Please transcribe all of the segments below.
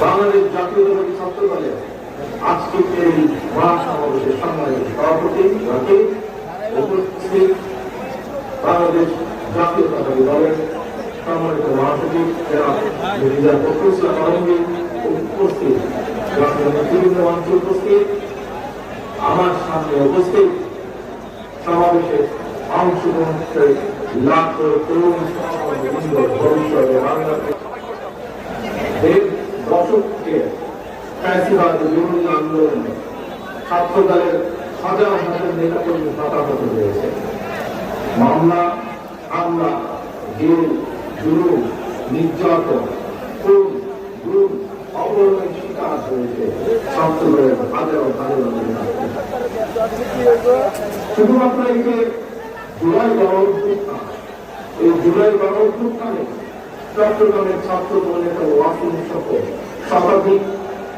বাংলাদেশ জাতীয়তাবাদী ছাত্র দলের আজকের এই মহাসমাবেশের সম্মানিত সভাপতি উপস্থিত বাংলাদেশ জাতীয়তাবাদী দলের সম্মানিত মহাসচিব, জনাব মির্জা আলমগীর উপস্থিত। আমার সামনে উপস্থিত সমাবেশে অংশগ্রহণ করে তরুণ ভবিষ্যতে ফ্যাসিবাদ বিরোধী আন্দোলনে ছাত্র হাজার হাজার নেতা হতাহত হয়েছে। মামলা, হামলা, জেল, জুলুম, নির্যাতন, খুন, গুম অবরণের শিকার হয়েছে ছাত্র হাজার হাজার নেতা। শুধুমাত্র এই জুলাই গণ অভ্যুত্থান এই জুলাই গণ অভ্যুত্থানে চট্টগ্রামের ছাত্র নেতা ওয়াসিম সহ শতাধিক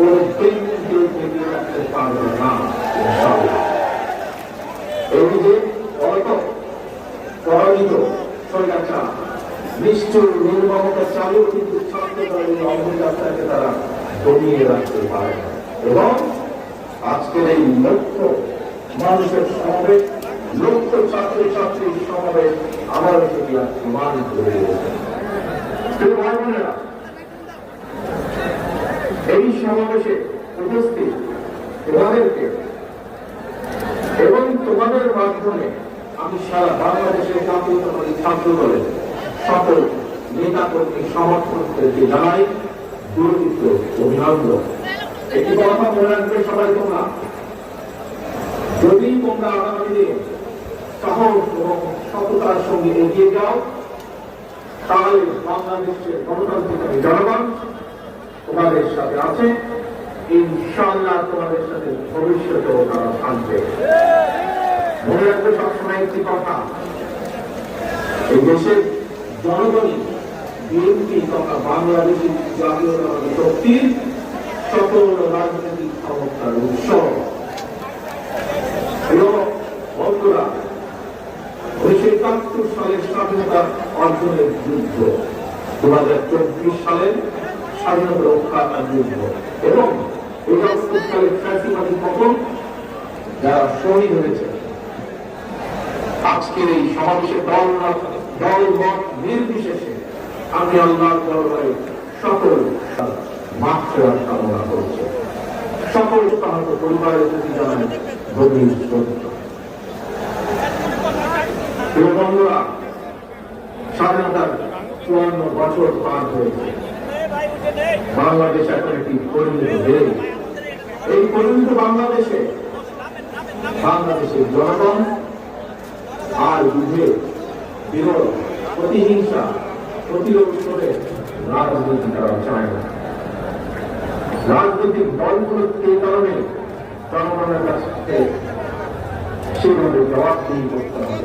কোন ব্যক্তি রাখতে পারবে না এই যে অল্প পরাজিত স্বৈরাচার নিষ্ঠুর নির্মমতা চালু কিন্তু ছাত্রদলের এই অগ্রযাত্রাকে তারা দমিয়ে রাখতে পারে এবং আজকের এই লক্ষ্য, মানুষের সমাবেশ লক্ষ্য ছাত্র ছাত্রীর সমাবেশ আমারও সেটি আজ প্রমাণ করে ভাই বোনেরা সমাবেশে উপস্থিত তোমাদেরকে এবং তোমাদের মাধ্যমে আমি সারা বাংলাদেশের জাতীয়তাবাদী ছাত্র দলের সকল নেতা কর্মী সমর্থকদেরকে জানাই দুর্নীত অভিনন্দন। একটি কথা মনে রাখবে সবাই তোমরা। যদি তোমরা আগামী দিনে সাহস এবং সততার সঙ্গে এগিয়ে যাও, তাহলে বাংলাদেশের গণতান্ত্রিক জনগণ তোমাদের সাথে আছে। ইনশাআল্লাহ তোমাদের সাথে ভবিষ্যতেও তারা থাকবে। মনে রাখবে সবসময় একটি কথা। এই দেশের জনগণই বিএনপি তথা বাংলাদেশি জাতীয়তাবাদী শক্তির সকল রাজনৈতিক ক্ষমতার উৎস। বন্ধুরা, উনিশশো একাত্তর সালের স্বাধীনতা অর্জনের যুদ্ধ। দু হাজার চব্বিশ সালের স্বাধীনতা রক্ষা যুদ্ধ এবং সালের ফ্যাসিবাদী পতন যারা শহীদ হয়েছে। আজকের এই সমাবেশে দল দল মত নির্বিশেষে আমি আল্লাহ দরবারে সকল মাফ ফেরার কামনা করছি। সকল আহত পরিবারের প্রতি জানাই গভীর শ্রদ্ধা। স্বাধীনতার চুয়ান্ন বছর পার হয়েছে। বাংলাদেশ এখন একটি পরিণত দেশ। এই পরিণত বাংলাদেশে বাংলাদেশের জনগণ আর যুদ্ধে বিরোধ প্রতিহিংসা প্রতিরোধ করে রাজনীতি তারা চায় না। রাজনৈতিক দলগুলো এই কারণে জনগণের কাছে সেভাবে জবাবদিহি করতে হবে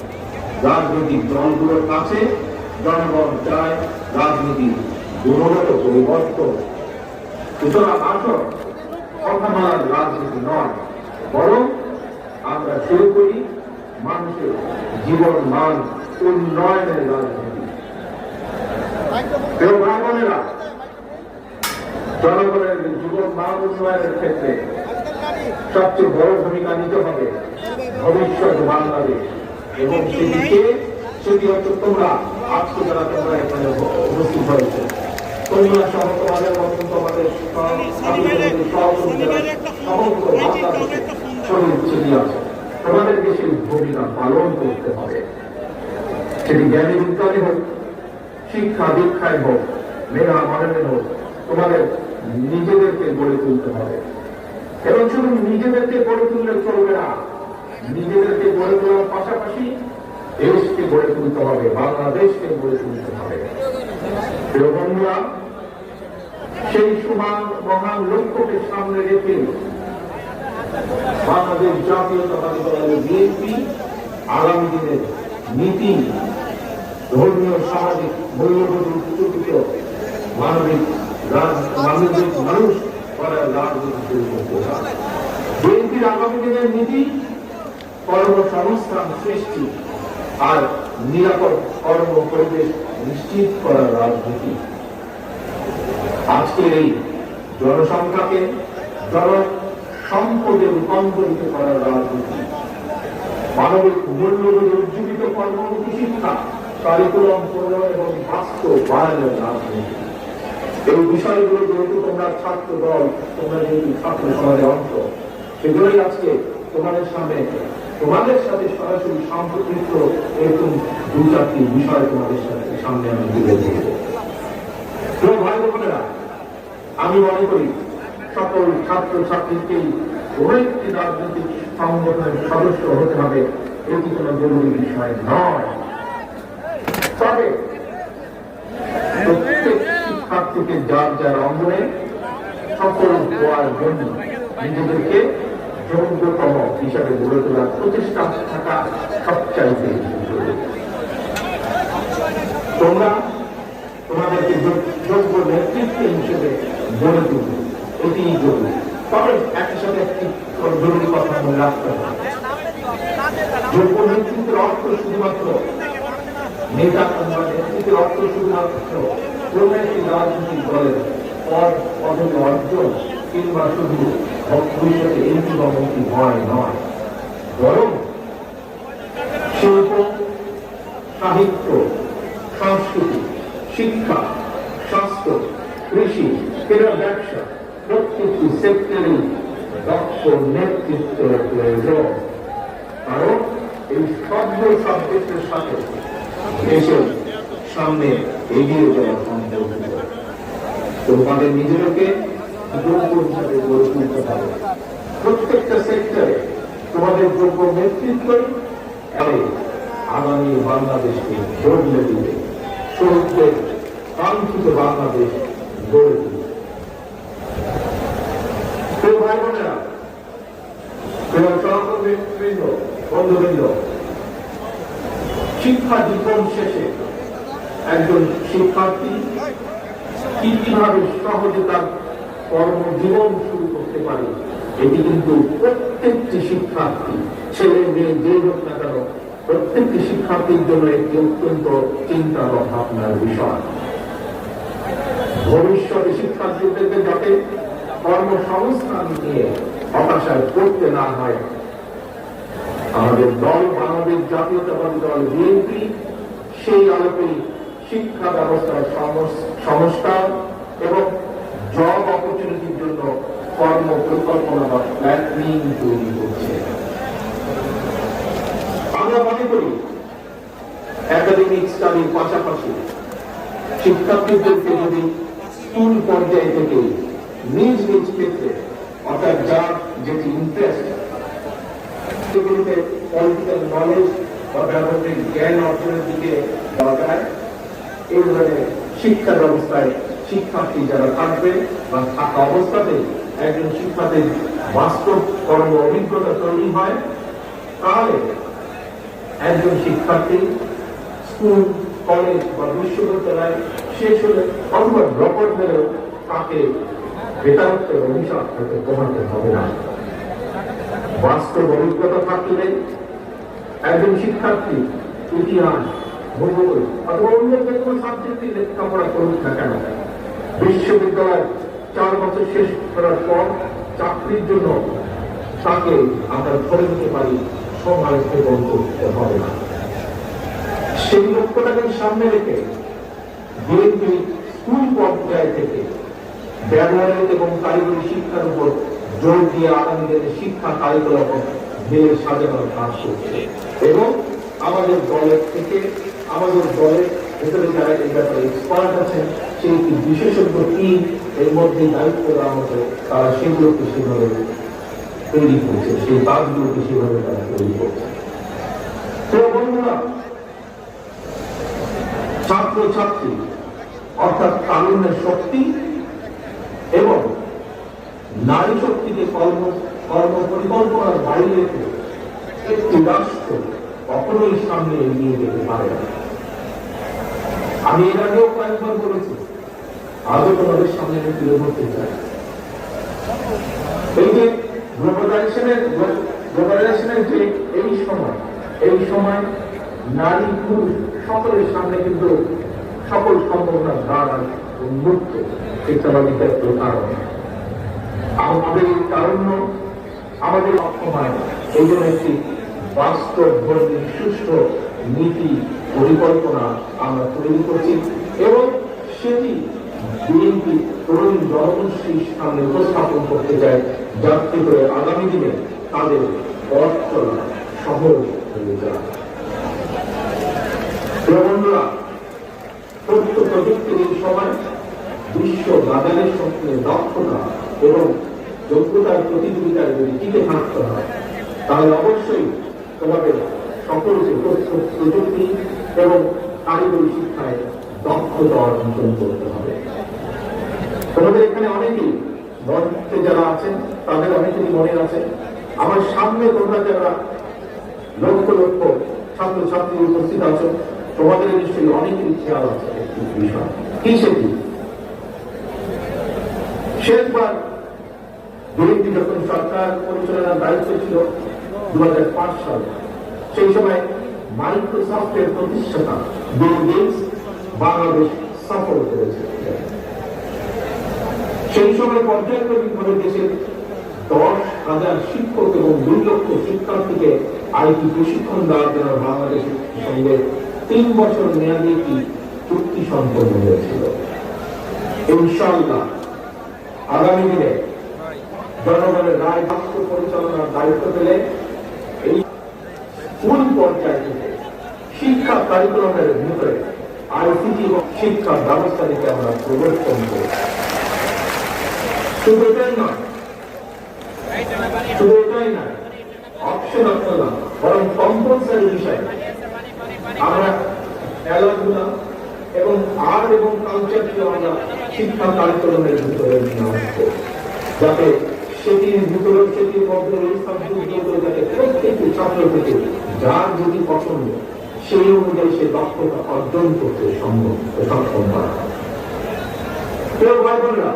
রাজনৈতিক দলগুলোর কাছে জনগণ চায় রাজনীতি গুণগত পরিবর্তন। সুতরাং আসল কথা রাজনীতি নয়, বরং আমরা শুরু করি মানুষের জীবন মান উন্নয়নের রাজনীতি। প্রিয় ভাই বোনেরা জনগণের জীবন মান উন্নয়নের ক্ষেত্রে সবচেয়ে বড় ভূমিকা নিতে হবে ভবিষ্যৎ বাংলাদেশ। এবং সেটিকে, সেটি তোমরা আজকে তোমরা এখানে উপস্থিত হয়েছে তোমরা সহ তোমাদের মতন তোমাদের সহযোগিতা সমগ্র বাংলাদেশে শরীর ছিনিয়ে আছে। তোমাদেরকে সেই ভূমিকা পালন করতে হবে। সেটি জ্ঞানী বিজ্ঞানী হোক শিক্ষা দীক্ষায় হোক মেধা মানবে হোক তোমাদের নিজেদেরকে গড়ে তুলতে হবে। এবং শুধু নিজেদেরকে গড়ে তুললে চলবে না নিজেদেরকে গড়ে তোলার পাশাপাশি দেশকে গড়ে তুলতে হবে বাংলাদেশকে গড়ে তুলতে হবে। বন্ধুরা সেই সুমান মহান লক্ষ্যকে সামনে রেখে বাংলাদেশ জাতীয়তাবাদী দলের বিএনপি আগামী দিনের নীতি, ধর্মীয়, সামাজিক মূল্যবোধ উচ্চকিত মানবিক মানবিক মানুষ করার রাজনীতি বিএনপির আগামী দিনের নীতি কর্মসংস্থান সৃষ্টি আর নিরাপদ কর্ম পরিবেশ নিশ্চিত করার রাজনীতি। আজকের এই জনসংখ্যাকে জন সম্পদে রূপান্তরিত করার রাজনীতি। মানবিক মূল্যবোধ উজ্জীবিত কর্মমুখী শিক্ষা কারিকুলাম প্রণয়ন এবং বাস্তবায়নের রাজনীতি। এই বিষয়গুলো যেহেতু তোমরা ছাত্র দল তোমরা যেহেতু ছাত্র সমাজের অংশ, সেগুলোই আজকে তোমাদের সামনে তোমাদের সাথে সরাসরি সম্পর্কিত এরকম দু চারটি বিষয় তোমাদের সাথে সামনে আমি তুলে ধরবো। ভাই বোনেরা, আমি মনে করি সকল ছাত্র ছাত্রীকেই কোন একটি রাজনৈতিক সংগঠনের সদস্য হতে হবে, এটি কোনো জরুরি বিষয় নয়। তবে প্রত্যেক শিক্ষার্থীকে যার যার অঙ্গনে সফল হওয়ার জন্য নিজেদেরকে যোগ্যতম হিসাবে গড়ে তোলার প্রচেষ্টা থাকা সবচাইতে। তোমরা তোমাদেরকে যোগ্য নেতৃত্ব হিসেবে গড়ে তুলবে। এটি জরুরি। তবে একই সাথে একটি জরুরি কথা মনে রাখতে হবে। যোগ্য নেতৃত্বের অর্থ শুধুমাত্র নেতা কিংবা নেতৃত্বের অর্থ শুধুমাত্র কোন একটি রাজনৈতিক দলের পদ, পদবি অর্জন কিংবা শুধু ভবিষ্যতে এমপি বা মন্ত্রী হয় নয়, বরং শিল্প, সাহিত্য, সংস্কৃতি, শিক্ষা, স্বাস্থ্য, কৃষি, ক্রীড়া ব্যবসা প্রত্যেকটি সেক্টরে দক্ষ নেতৃত্বের প্রয়োজন। কারণ এই সব সাবজেক্টের সাথে দেশের সামনে এগিয়ে যাওয়া সম্ভব তোমাদের নিজেদেরকে প্রত্যেকটা সেক্টরে তোমাদের যোগ্য নেতৃত্ব আগামী বাংলাদেশকে বদলে দিবে। শহীদদের কাঙ্ক্ষিত বাংলাদেশ গড়ে তুলবে। শিক্ষা জীবন শেষে একজন শিক্ষার্থী কি কীভাবে সহজে তার কর্মজীবন শুরু করতে পারে। এটি কিন্তু প্রত্যেকটি শিক্ষার্থী, ছেলে মেয়ে যে হোক না কেন, প্রত্যেকটি শিক্ষার্থীর জন্য একটি অত্যন্ত চিন্তা বা ভাবনার বিষয়। ভবিষ্যতে শিক্ষার্থীদেরকে যাতে কর্মসংস্থান নিয়ে হতাশায় পড়তে না হয়, আমাদের দল, বাংলাদেশ জাতীয়তাবাদী দল, বিএনপি, সেই আলোকে শিক্ষা ব্যবস্থার সংস্কার এবং জব অপরচুনিটির জন্য কর্ম পরিকল্পনা বা প্ল্যানিং তৈরি করছে। আমরা মনে করি একাডেমিক স্টাডির পাশাপাশি শিক্ষার্থীদেরকে যদি স্কুল পর্যায়ে থেকে নিজ নিজ ক্ষেত্রে, অর্থাৎ যার যেটি ইন্টারেস্ট সেগুলোতে পলিটিক্যাল নলেজ বা ব্যবহারিক জ্ঞান অর্জনের দিকে যায় এই ধরনের শিক্ষা ব্যবস্থায় শিক্ষার্থী যারা থাকবে বা থাকা অবস্থাতে একজন শিক্ষার্থীর বাস্তব কর্ম অভিজ্ঞতা তৈরি হয়, তাহলে একজন শিক্ষার্থী স্কুল, কলেজ বা বিশ্ববিদ্যালয় শেষ হলে অথবা ড্রপ আউট হলেও তাকে বেকারত্বের অভিশাপ হতে কমাতে হবে না। বাস্তব অভিজ্ঞতা থাকলে একজন শিক্ষার্থী ইতিহাস, ভূগোল অথবা অন্য যে কোনো সাবজেক্টে লেখাপড়া করুক না কেন বিশ্ববিদ্যালয় চার বছর শেষ করার পর চাকরির জন্য তাকে আমরা ধরে নিতে পারি সময় সেবন করতে হবে না। সেই লক্ষ্যটাকে সামনে রেখে বিএনপি স্কুল পর্যায় থেকে ব্যবহারিক এবং কারিগরি শিক্ষার উপর জোর দিয়ে আগামী দিনে শিক্ষা কারিকুলাম মেলে সাজানোর কাজ করছে এবং আমাদের দলের থেকে, আমাদের দলের ভেতরে যারা এই ব্যাপারে এক্সপার্ট আছেন সেই বিশেষজ্ঞ টিম এর মধ্যে দায়িত্ব দেওয়া হতো তারা সেগুলোকে সেভাবে তৈরি করছে, সেই কাজগুলোকে সেভাবে তারা তৈরি করছে। তো বন্ধুরা ছাত্র ছাত্রী অর্থাৎ তারুণ্যের শক্তি এবং নারী শক্তিকে কর্ম কর্ম পরিকল্পনার বাইরে একটি রাষ্ট্র কখনোই সামনে এগিয়ে যেতে পারে না। আমি এর আগেও কয়েকবার বলেছি, আজও তোমাদের সামনে আমি তুলে ধরতে চাই। এই যে গ্লোবালাইজেশনের যে এই সময় এই সময় নারী পুরুষ সকলের সামনে কিন্তু সকল সম্ভাবনার দ্বার উন্মুক্ত কারণ আমাদের এই কারণ আমাদের অক্ষমায় এই জন্য একটি বাস্তব ধর্মী সুষ্ঠ নীতি পরিকল্পনা আমরা তৈরি করছি এবং সেটি বিএনপি তরুণ জনগোষ্ঠীর সামনে উপস্থাপন করতে চায় যাতে করে আগামী দিনে তাদের পথ সহজ হয়ে যায় প্রযুক্তির সময় বিশ্ব বাজারের সঙ্গে দক্ষতা এবং যোগ্যতার প্রতিযোগিতায় যদি টিকে থাকতে হয়, তাহলে অবশ্যই তোমাদের সকলকে তথ্য প্রযুক্তি এবং কারিগরি শিক্ষায় দক্ষতা অর্জন করতে হবে। তোমাদের এখানে অনেকেই মঞ্চে যারা আছেন, তাদের অনেকেরই মনে আছে, আমার সামনে তোমরা যারা লক্ষ লক্ষ ছাত্র ছাত্রী উপস্থিত আছো, তোমাদের নিশ্চয়ই অনেকেরই খেয়াল আছে একটি বিষয়। কি সেটি? শেষবার বিএনপি যখন সরকার পরিচালনার দায়িত্ব ছিল দু সালে, সেই সময় মাইক্রোসফটের প্রতিষ্ঠাতা বিল গেটস বাংলাদেশ সফর করেছে। সেই সময় পর্যায়ক্রমিকভাবে দেশের দশ হাজার শিক্ষক এবং দুই লক্ষ শিক্ষার্থীকে আইটি প্রশিক্ষণ দেওয়ার জন্য বাংলাদেশের সঙ্গে তিন বছর মেয়াদী একটি চুক্তি সম্পন্ন হয়েছিল। ইনশাল্লাহ আগামী দিনে জনগণের রায় বাক্য পরিচালনার দায়িত্ব পেলে এই স্কুল পর্যায় শিক্ষা কারিকুলামের ভিতরে আইসিটি এবং শিক্ষা ব্যবস্থা থেকে আমরা প্রবর্তন শুধু এটাই নয়, শুধু এটাই নয় অপশন আপনারা বরং কম্পালসারি বিষয়। আমরা খেলাধুলা এবং আর্ট এবং কালচারকে আমরা শিক্ষা কার্যক্রমের ভিতরে নিয়ে আসব, যাতে সেটির ভিতরে, সেটির মধ্যে যাতে প্রত্যেকটি ছাত্র থেকে যার যদি পছন্দ সেই অনুযায়ী সে দক্ষতা অর্জন করতে সম্ভব, সক্ষম হয়। প্রিয় ভাই বোনেরা,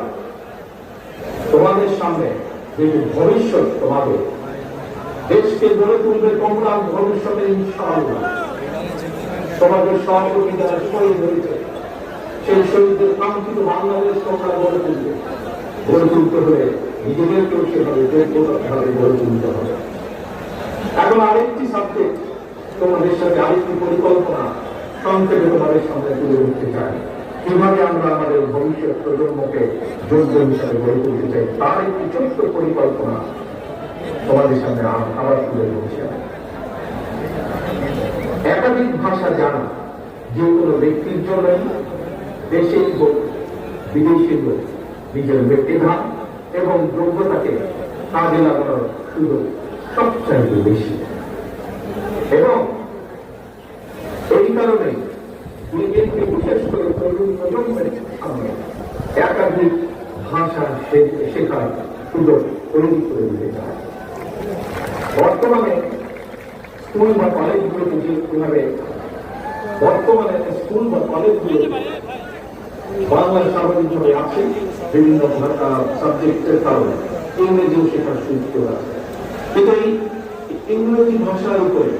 তোমাদের সামনে যে ভবিষ্যৎ তোমাদের, দেশকে গড়ে তুলবে তোমরা ভবিষ্যতে ইনশাআল্লাহ। তোমাদের সহযোগী যারা শহীদ হয়েছে, সেই শহীদদের কাঙ্ক্ষিত বাংলাদেশ তোমরা গড়ে তুলবে। গড়ে তুলতে হলে নিজেদেরকেও সেভাবে যোগ্যতাভাবে গড়ে তুলতে হবে। এখন আরেকটি সাবজেক্ট তোমাদের সাথে আরেকটি পরিকল্পনা সংক্ষেপে তোমাদের সামনে তুলে উঠতে চাই। কীভাবে আমরা আমাদের ভবিষ্যৎ প্রজন্মকে যোগ্য হিসাবে গড়ে তুলতে চাই, তার একটি ছোট্ট পরিকল্পনা তোমাদের সামনে আবার তুলে ধরছি। একাধিক ভাষা জানা, যে কোনো ব্যক্তির জন্যই দেশেই হোক বিদেশি হোক নিজের ব্যক্তিভাব এবং যোগ্যতাকে কাজে লাগানোর সুযোগ সবচাইতে বেশি। এবং এই কারণে নিজেকে বিশেষ করে তরুণ প্রজন্মের সামনে একাধিক ভাষা শেখার সুযোগ তৈরি করে দিতে বর্তমানে স্কুল বা কলেজগুলোতে যেভাবে বর্তমানে স্কুল বা কলেজগুলো বাংলা স্বাভাবিকভাবে আছে, বিভিন্ন সাবজেক্টের কারণে ইংরেজিও শেখার সুযোগ আছে। কিন্তু ইংরেজি ভাষার উপরে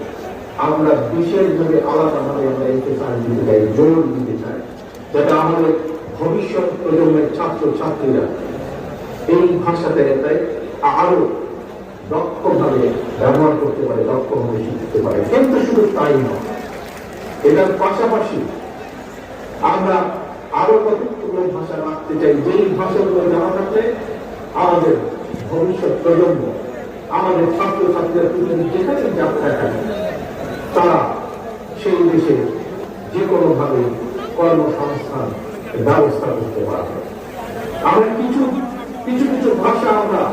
আমরা বিশেষভাবে আলাদাভাবে আমরা এমফেসাইজ দিতে চাই, জোর দিতে চাই, যাতে আমাদের ভবিষ্যৎ প্রজন্মের ছাত্র ছাত্রীরা এই ভাষাতে তাই আরও দক্ষভাবে ব্যবহার করতে পারে, দক্ষভাবে শিখতে পারে। কিন্তু শুধু তাই নয়, এটার পাশাপাশি আমরা আরও কতগুলো ভাষা রাখতে চাই, যেই ভাষাগুলো জানা থাকলে আমাদের ভবিষ্যৎ প্রজন্ম, আমাদের ছাত্র ছাত্রীরা যেখানে যাত্রা থাকে তারা সেই দেশে যে কোনোভাবে কর্মসংস্থান ব্যবস্থা করতে পারবে। আমরা কিছু কিছু কিছু ভাষা আমরা